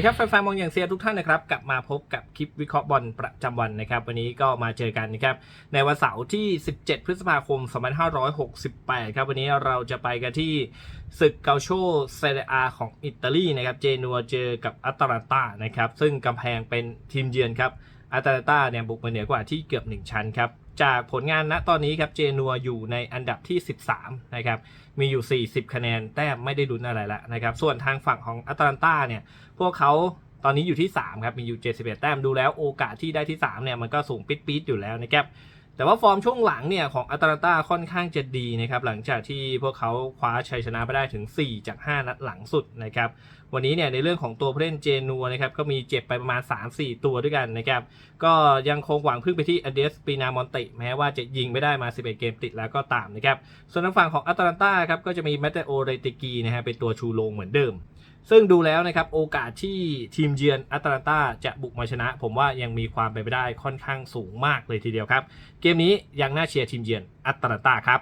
ดีครับแฟนๆมองอย่างเซียทุกท่านนะครับกลับมาพบกับคลิปวิเคราะห์บอลประจำวันนะครับ วันนี้ก็มาเจอกันนะครับในวันเสาร์ที่ 17 พฤษภาคม 2568 ครับ วันนี้เราจะไปกันที่ศึกเกาโชเซเรียอาของอิตาลีนะครับเจนัวเจอกับอัตแลนตานะครับซึ่งกำแพงเป็นทีมเยือนครับอัตแลนตาเนี่ยบุกมาเหนือกว่าที่เกือบ 1 ชั้นครับ จากผลงานณตอนนี้ครับเจนัวอยู่ในอันดับที่ 13 นะครับ มีอยู่ 40 คะแนนแต้มไม่ได้ลุ้นอะไรแล้วนะครับ ส่วนทางฝั่งของอตแลนตาเนี่ย พวกเขาตอนนี้อยู่ที่ 3 ครับ มีอยู่ 71 แต้มดูแล้วโอกาสที่ได้ที่ 3 เนี่ย มันก็สูงปิดๆอยู่แล้วนะครับ แต่ว่าฟอร์มช่วงหลังเนี่ยของอัตแลนตาค่อนข้างจะดีนะครับหลังจากที่พวกเขาคว้าชัยชนะไปได้ถึง 4 จาก 5 นัดหลังสุดนะครับวันนี้เนี่ยในเรื่องของตัวผู้เล่นเจนัวนะครับก็มีเจ็บไปประมาณ 3-4 ตัวด้วยกันนะครับก็ยังคงหวังพึ่งไปที่อเดสปีนามอนติแม้ว่าจะยิงไม่ได้มา 11 เกมติดแล้วก็ตามนะครับส่วนทางฝั่งของอัตแลนตาครับก็จะมีแมตเตโอเรติกีนะฮะเป็นตัวชูโรงเหมือนเดิมซึ่งดูแล้วนะครับโอกาสที่ทีมเยือนอัตแลนตาจะบุกมาชนะ ผมว่ายังมีความเป็นไปได้ค่อนข้างสูงมากเลยทีเดียวครับ เกมนี้ยังน่าเชียร์ทีมเยือนอัตแลนตาครับ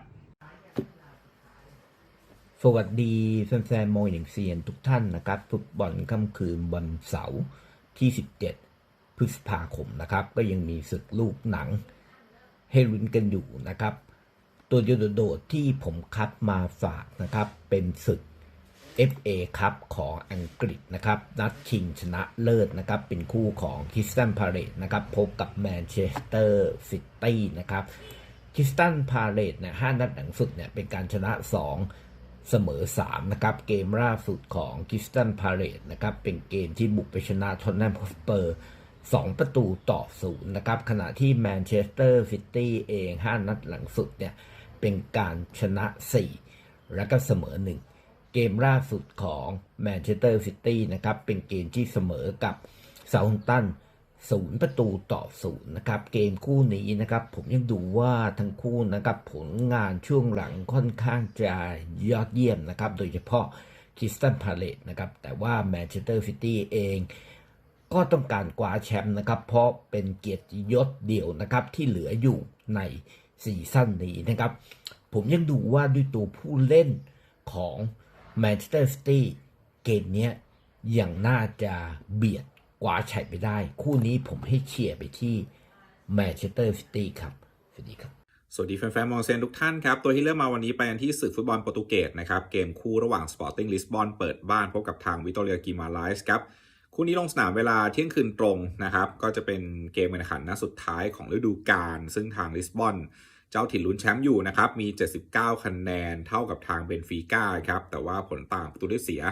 สวัสดีแฟนๆมวยหนึ่งเซียนทุกท่านนะครับฟุตบอลค่ำคืนวันเสาร์ที่ 17 พฤษภาคมนะครับ ก็ยังมีศึกลูกหนังให้ลุ้นกันอยู่นะครับ ตัวโดดๆที่ผมคัดมาฝากนะครับ เป็นศึก FA ครับของอังกฤษนะครับนัดชิงชนะเลิศนะครับเป็นคู่ของคิสตันพาเรตนะครับพบกับแมนเชสเตอร์ซิตี้นะครับคิสตันพาเรตเนี่ยห้านัดหลังสุดเนี่ยเป็นการชนะ 2 เสมอ 3 นะครับ เกมล่าสุดของคิสตันพาเรตนะครับเป็นเกมที่บุกไปชนะทอนแนมฮอสเปอร์2ประตูต่อศูนย์นะครับขณะที่แมนเชสเตอร์ซิตี้เอง 5 นัดหลังสุดเนี่ยเป็นการชนะ 4 แล้วก็เสมอ 1 กมล่าสุดของแมนเชสเตอร์ซิตี้นะครับ เป็นเกมที่เสมอกับเซาท์ตันศูนย์ประตูต่อศูนย์นะครับ เกมคู่นี้นะครับ ผมยังดูว่าทั้งคู่นะครับผลงานช่วงหลังค่อนข้างจะยอดเยี่ยมนะครับ โดยเฉพาะคริสตันพาเลตนะครับ แต่ว่าแมนเชสเตอร์ซิตี้เองก็ต้องการคว้าแชมป์นะครับ เพราะเป็นเกียรติยศเดียวนะครับที่เหลืออยู่ในซีซั่นนี้นะครับ ผมยังดูว่าด้วยตัวผู้เล่นของ แมนเชสเตอร์ซิตี้เกมนี้อยยังน่าจะเบียดกว่าชัยไปได้ คู่นี้ผมให้เชียร์ไปที่แมนเชสเตอร์ซิตี้ครับ สวัสดีครับ สวัสดีแฟนๆมองเซนทุกท่านครับ ตัวที่เลือกมาวันนี้ไปกันที่ศึกฟุตบอลโปรตุเกสนะครับ เกมคู่ระหว่าง Sporting Lisbon เปิดบ้านพบกับทางวิต o เรียกิมาไลส์ครับคู่นี้ลงสนามเวลาเที่ยงคืนตรงนะครับ ก็จะเป็นเกมการแข่งขันนัดสุดท้ายของฤดูกาลซึ่งทางลิสบอน เจ้าถิ่นลุ้นแชมป์อยู่นะครับ มี 79 คะแนนเท่ากับทางเบนฟิก้าครับ แต่ว่าผลต่างประตูได้เสีย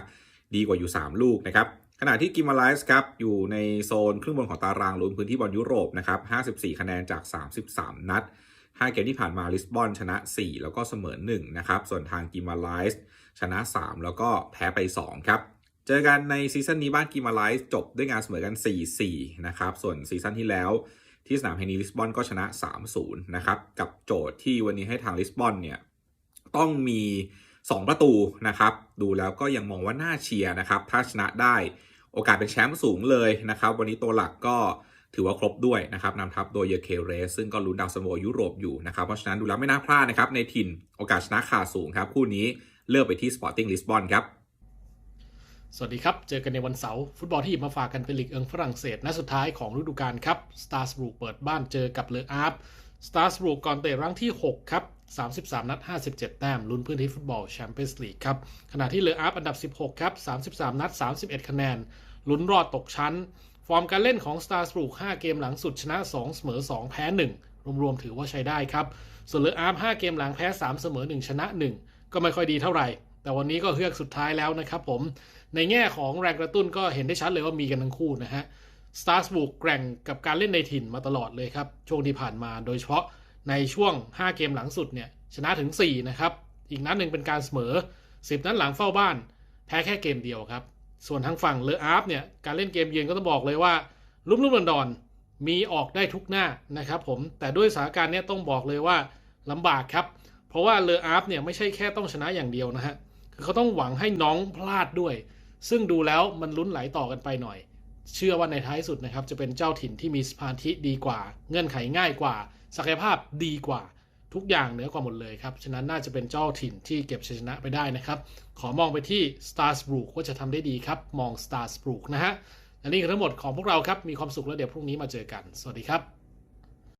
ดีกว่าอยู่ 3 ลูกนะครับ ขณะที่กิมาไลส์ครับ อยู่ในโซนครึ่งบนของตารางลุ้นพื้นที่บอลยุโรปนะครับ 54 คะแนนจาก 33 นัด 5 เกมที่ผ่านมาลิสบอนชนะ 4 แล้วก็เสมอ 1 นะครับ ส่วนทางกิมาไลส์ชนะ 3 แล้วก็แพ้ไป 2 ครับเจอกันในซีซั่นนี้บ้านกิมาไลส์จบด้วยงานเสมอกัน 4-4 นะครับ ส่วนซีซั่นที่แล้ว ที่สนามแห่งนี้ลิสบอนก็ชนะ 3-0 นะครับ กับโจทย์ที่วันนี้ให้ทางลิสบอนเนี่ยต้องมี 2 ประตูนะครับ ดูแล้วก็ยังมองว่าน่าเชียร์นะครับ ถ้าชนะได้โอกาสเป็นแชมป์สูงเลยนะครับ วันนี้ตัวหลักก็ถือว่าครบด้วยนะครับนำทัพโดยเยเคเรสซึ่งก็ลุ้นดาวซันโวยุโรปอยู่นะครับ เพราะฉะนั้นดูแล้วไม่น่าพลาดนะครับ ในถิ่นโอกาสชนะขาดสูงครับ คู่นี้เลือกไปที่ Sporting Lisbon ครับ สวัสดีครับ เจอกันในวันเสาร์ฟุตบอลที่หยิบมาฝากกันเป็นลีกเอิงฝรั่งเศสนัดสุดท้ายของฤดูกาลครับสตาร์สบรูกเปิดบ้านเจอกับเลออาร์ฟสตาร์สบรูกก่อนเตะรั้งที่ 6 ครับ 33 นัด 57 แต้มลุ้นพื้นที่ฟุตบอลแชมเปี้ยนส์ลีกครับ ขณะที่เลออาร์ฟอันดับ 16 ครับ 33 นัด 31 คะแนน ลุ้นรอดตกชั้น ฟอร์มการเล่นของสตาร์สบรูก5เกมหลังสุดชนะ 2 เสมอ 2 แพ้ 1 รวมๆถือว่าใช้ได้ครับส่วนเลออาร์ฟ5เกมหลังแพ้ 3 เสมอ 1 ชนะ 1 ก็ไม่ค่อยดีเท่าไหร่ แต่วันนี้ก็เฮือกสุดท้ายแล้วนะครับผม ในแง่ของแรงกระตุ้นก็เห็นได้ชัดเลยว่ามีกันทั้งคู่นะฮะสตาร์สบุกแกร่งกับการเล่นในถิ่นมาตลอดเลยครับ ช่วงที่ผ่านมาโดยเฉพาะในช่วง 5 เกมหลังสุดเนี่ยชนะถึง 4 นะครับ อีกนัดหนึ่งเป็นการเสมอ 10 นัดหลังเฝ้าบ้าน แพ้แค่เกมเดียวครับ ส่วนทางฝั่งเลออาร์ฟเนี่ยการเล่นเกมเยือนก็ต้องบอกเลยว่าลุ่มลุ่มดอนดอนๆมีออกได้ทุกหน้านะครับผมแต่ด้วยสถานการณ์เนี้ยต้องบอกเลยว่าลำบากครับ เพราะว่าเลออาร์ฟเนี่ยไม่ใช่แค่ต้องชนะอย่างเดียวนะฮะคือเขาต้องหวังให้น้องพลาดด้วย ซึ่งดูแล้วมันลุ้นไหลต่อกันไปหน่อย เชื่อว่าในท้ายสุดนะครับ จะเป็นเจ้าถิ่นที่มีสมาธิดีกว่า เงื่อนไขง่ายกว่า ศักยภาพดีกว่า ทุกอย่างเหนือกว่าหมดเลยครับ ฉะนั้นน่าจะเป็นเจ้าถิ่นที่เก็บชัยชนะไปได้นะครับ ขอมองไปที่ Stars b r o o k ว่าจะทำได้ดีครับ มอง Stars b r o o k นะฮะและนี่คือทั้งหมดของพวกเราครับ มีความสุขแล้วเดี๋ยวพรุ่งนี้มาเจอกัน สวัสดีครับ